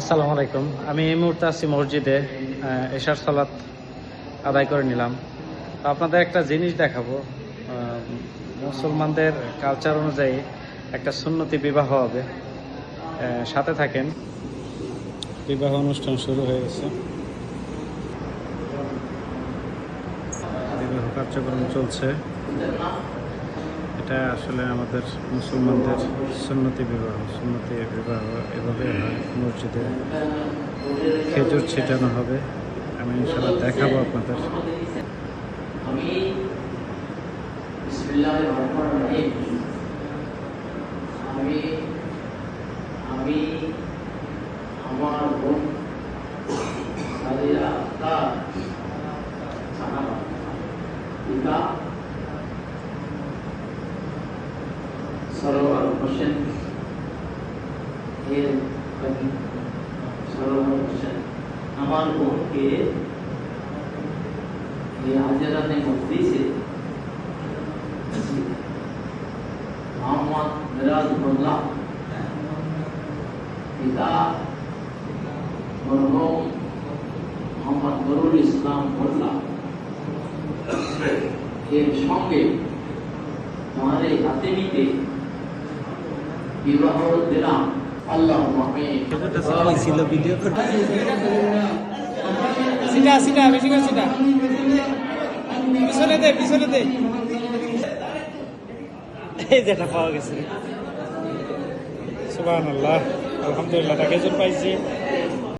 আসসালামু আলাইকুম। আমি এই মুহূর্তে আছি মসজিদে এশার সালাত আদায় করে নিলাম। তো আপনাদের একটা জিনিস দেখাবো। মুসলমানদের কালচার অনুযায়ী একটা সুন্নতি বিবাহ হবে। সাথে থাকেন। বিবাহ অনুষ্ঠান শুরু হয়ে গেছে। বিবাহ কার্যক্রম চলছে। এটা আসলে আমাদের মুসলমানদের সুন্নতি বিবাহ সুন্নতি বিবাহ এভাবে হয়, মসজিদে খেজুর ছিটানো হবে। আমি ইনশাল্লাহ দেখাবো আপনাদের। আমি আমি আমি আমার বোন সরোয়ার হোসেন এর কবি সরোয়ার হোসেন আমার বোনকে ये हाजिरा ने मुफ्ती से मोहम्मद मिराज मोल्ला पिता मरहूम মোহাম্মদ নুরুল ইসলাম মোল্লা এর সঙ্গে তোমার এই হাতে নিতে বিবাহ দিলাম। আল্লাহ ছিল ভিডিও সিটা সিটা বেশি করে সিটা। পিছনে দে পিছনে দে। এই যেটা পাওয়া গেছে। সুবাহ আলহামদুলিল্লাহ তাকে পাইছি।